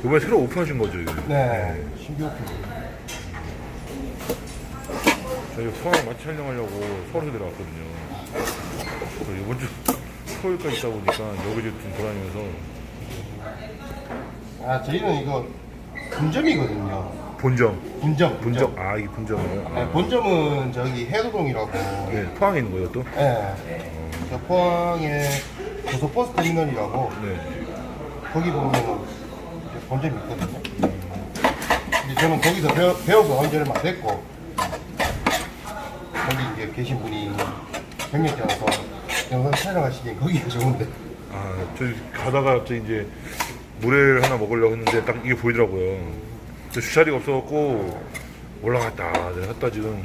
이번에 새로 오픈하신 거죠? 이거? 네. 신규 오픈. 저희 포항 마치 촬영하려고 서울에서 내려왔거든요. 이번 주 토요일까지 있다 보니까 여기저기 좀 돌아다니면서 아, 저희는 이거 분점이거든요. 본점, 분점. 본점, 아 이게 본점이에요? 아, 네, 본점은 저기 해도동이라고. 네, 포항에 있는 거예요 또? 네. 저 포항에 고속버스 터미널이라고 네. 거기 보면 본점이 있거든요. 근데 저는 거기서 배워, 배워서 온 지는 막 됐고 거기 이제 계신 분이 경력자라서 영상 촬영하시기엔 거기가 좋은데 아, 저희 가다가 갑자기 이제 물회를 하나 먹으려고 했는데 딱 이게 보이더라고요. 근데 주차리가 없어갖고 올라갔다 내가 갔다 지금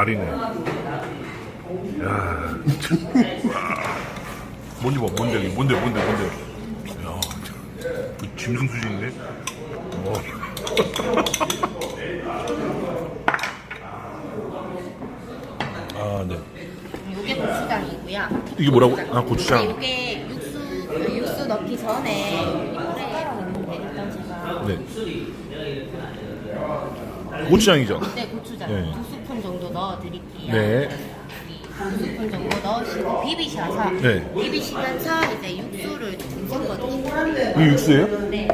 다리네. 야, 뭔지 봐, 뭔데, 뭔데, 뭔데, 뭔데. 야, 그 짐승 수준인데? 어. 아, 네. 이게 고추장이고요. 이게 뭐라고? 아, 고추장. 이게 육수 그 육수 넣기 전에 물에 있는데 일단 제가 네. 고추장이죠? 네 고추장 네. 두 스푼 정도 넣어드릴게요. 네. 두 스푼 정도 넣으시고 비비셔서 네. 비비시면서 이제 육수를 좀 섞어주세요. 이게 육수예요? 네.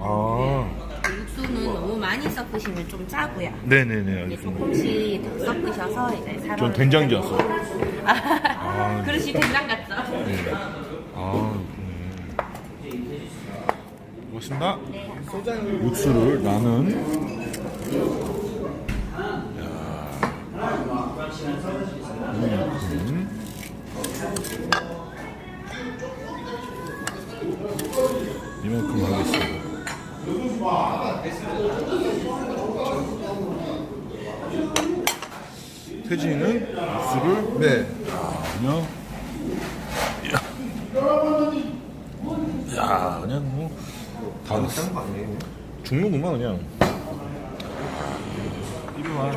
아. 그 육수는 너무 많이 섞으시면 좀 짜고요. 네네네, 이제 알겠습니다. 조금씩 더 섞으셔서 이제 사람. 전 된장 줄 알았어요. 아, 그릇이 된장 같죠? 네. 아, 음. 고맙습니다. 네. 육수를 나는 이만큼 이만큼 하겠습니다. 태진이는 육수를 네. 그냥 야, 야 그냥 뭐다 넣었어. 거 아니에요? 죽는구만 그냥. 이리 와.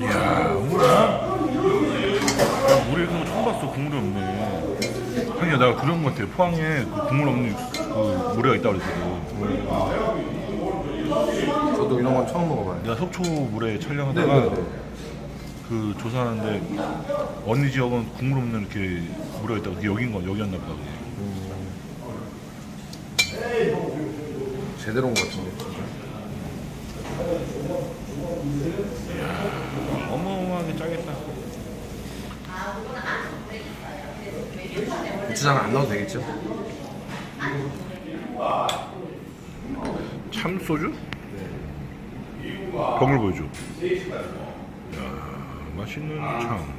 이야 뭐야 물에 있는 거 처음 봤어 국물이 없네. 형이야 내가 그런 거 같아. 포항에 그 국물 없는 육수, 그 물회가 있다고 그랬거든 저도 이런 건 처음 먹어봐요. 내가 속초 물에 촬영하다가 네 네 네. 그 조사하는데 어느 지역은 국물 없는 이렇게 물회가 있다고 그게 여긴 거 여기였나 보다 그게. 제대로 온 것 같은데. 어마어마하게 짜겠다. 고추장 안 넣어도 되겠죠? 참소주? 병을 보여줘. 이야, 맛있는 참.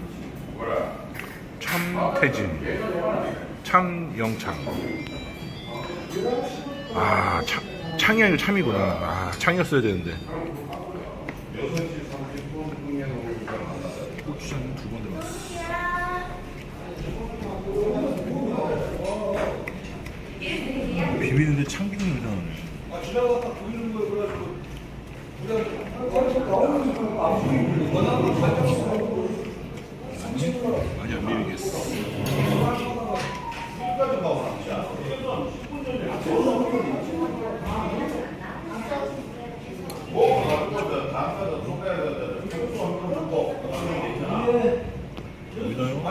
참태진. 참영창. 아, 참, 창이 아니고 참이구나. 아, 창이었어야 되는데. 고추장 두 번 들어갔어. 비비는데 참기름 이상하네. 아니 안 비비겠어. 여기다요?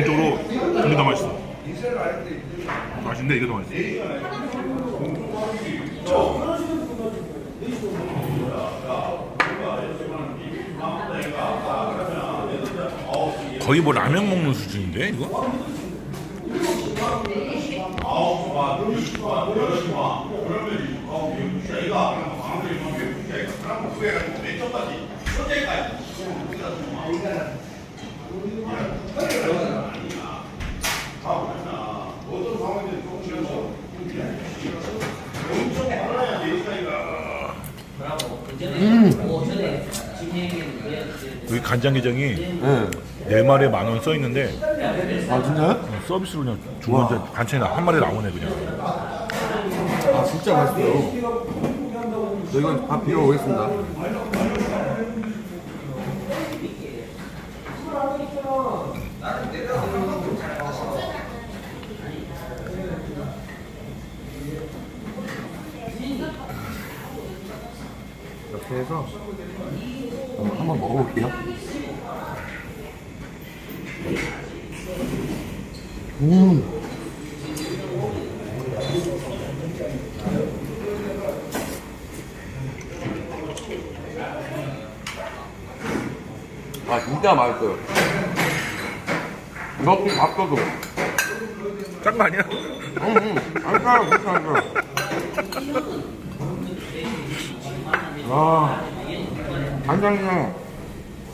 개인적으로 이게 더 맛있어. 맛있는데 이게 더 맛있어. 거의 뭐 라면 먹는 수준인데 이거? 간장게장이 네. 네 마리에 만 원 써 있는데 아 진짜요? 서비스로 그냥 주문 이제 반찬이 나- 한 마리 나오네 그냥. 아 진짜 맛있어요. 저 이건 밥 비벼 오겠습니다. 이렇게 해서 어, 한번 먹어볼게요. 음. 아 진짜 맛있어요. 이것도 밥도도. 짠거 아니야? 응, 응. 맛있어요, 맛있어요. 와, 간장이랑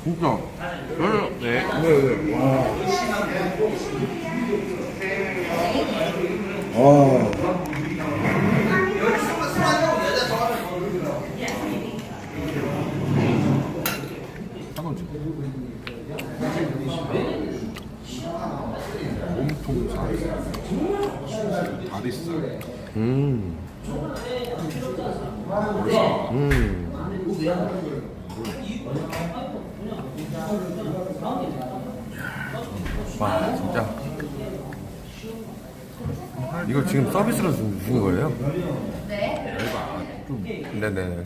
진짜. 네, 네, 네. 와. 와. 몸통 살, 다리살. 음. 음. 와, 진짜. 이거 지금 서비스로 주- 주신 거예요? 네. 좀 네네.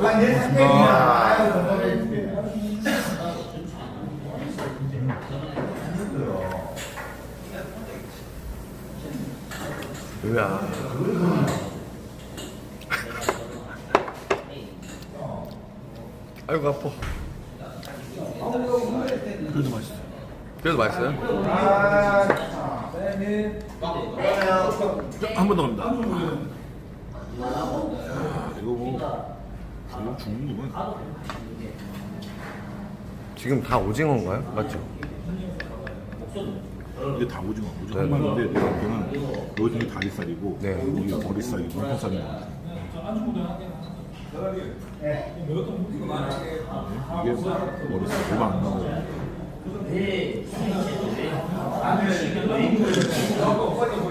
알겠습니다. 으아. 아이고 아파. 그래도 맛있어. 그래도 맛있어요? 한 번 더 갑니다. 야, 이거 뭐 이거 죽는구만. 지금 다 오징어인가요? 맞죠? 이게 다 오징어, 오징어 한 마리인데 내가 보기에는 오징어 다리살이고 네. 이게 머리살이고 허살인 것 같아요. 이게 머리살 얼마 안 나와요.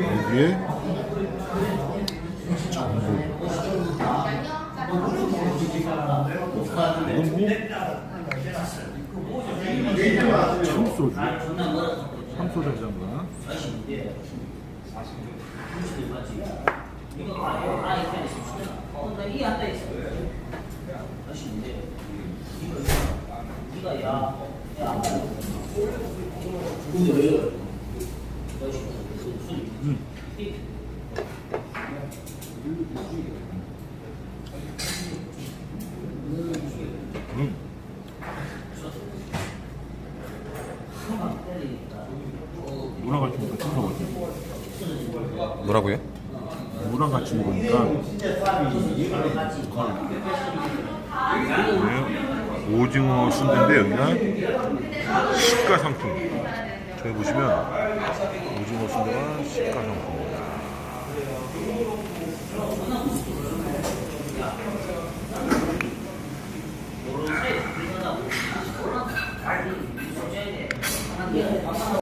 여기에 전복 청소주 잔과 음. 뭐라고요? 무랑 같이 먹으니까? 네, 오징어 순대인데 여기는 시가상품. 저기 보시면 오징어 순대가 시가상품입니다.